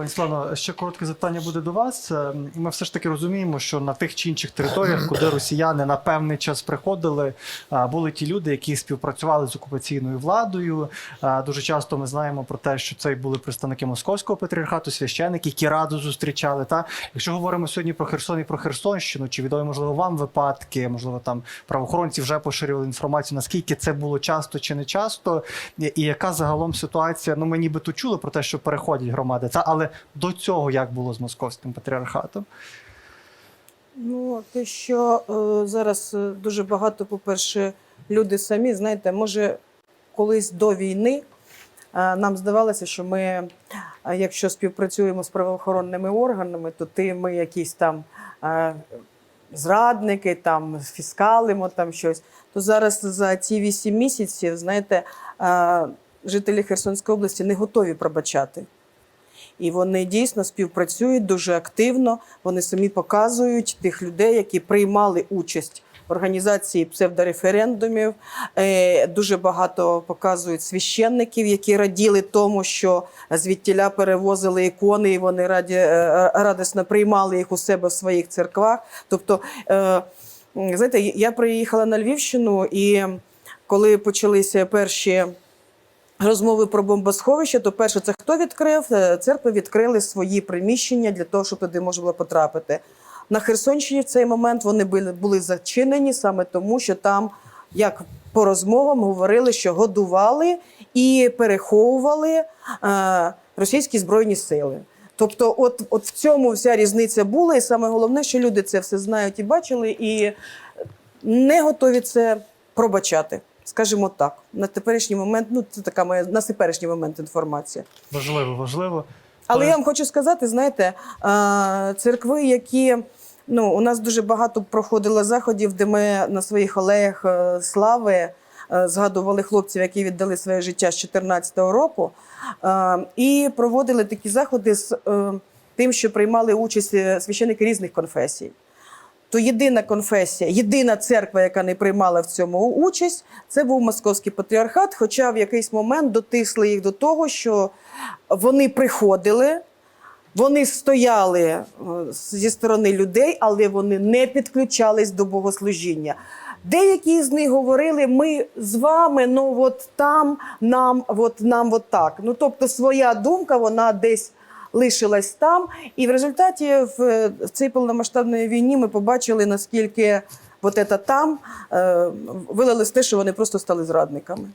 Пані Світлано, ще коротке запитання буде до вас. Е, Ми все ж таки розуміємо, що на тих чи інших територіях, куди росіяни на певний час приходили, були ті люди, які співпрацювали з окупаційною владою. Дуже часто ми знаємо про те, що це були представники московського патріархату, священики, які раду зустрічали. Та якщо говоримо сьогодні про Херсон і про Херсонщину, чи відомі можливо вам випадки, можливо, там правоохоронці вже поширювали інформацію, наскільки це було часто чи не часто, і, і яка загалом ситуація? Ну ми ніби тут чули про те, що переходять громади, та але до цього як було з московським патріархатом? Ну, те, що е, зараз е, дуже багато, по-перше, люди самі, знаєте, може, колись до війни е, нам здавалося, що ми, е, якщо співпрацюємо з правоохоронними органами, то ти ми якісь там е, зрадники, там фіскалимо там щось. То зараз за ці вісім місяців, знаєте, е, жителі Херсонської області не готові пробачати. І вони дійсно співпрацюють дуже активно. Вони самі показують тих людей, які приймали участь в організації псевдореферендумів. Е, Дуже багато показують священників, які раділи тому, що звідтіля перевозили ікони, і вони раді, е, радісно приймали їх у себе в своїх церквах. Тобто, е, знаєте, я приїхала на Львівщину, і коли почалися перші розмови про бомбосховище, то перше, це хто відкрив? Е, Церкви відкрили свої приміщення для того, щоб туди можна було потрапити. На Херсонщині в цей момент вони були, зачинені саме тому, що там, як по розмовам, говорили, що годували і переховували е, російські збройні сили. Тобто, от, от в цьому вся різниця була, і саме головне, що люди це все знають і бачили, і не готові це пробачати. Скажімо так, на теперішній момент, ну це така моя на теперішній момент інформація. Важливо, важливо. Але я вам хочу сказати, знаєте, церкви, які ну у нас дуже багато проходило заходів, де ми на своїх алеях е, слави е, згадували хлопців, які віддали своє життя з 2014 року, е, і проводили такі заходи з тим, що приймали участь священники різних конфесій. То єдина конфесія, єдина церква, яка не приймала в цьому участь, це був московський патріархат. Хоча в якийсь момент дотисли їх до того, що вони приходили, вони стояли е, зі сторони людей, але вони не підключались до богослужіння. Деякі з них говорили: ми з вами, ну от там нам, от нам, от так. Ну тобто, своя думка, вона десь лишилась там. І в результаті в, цій повномасштабної війні ми побачили, наскільки от це там е, вилилось те, що вони просто стали зрадниками.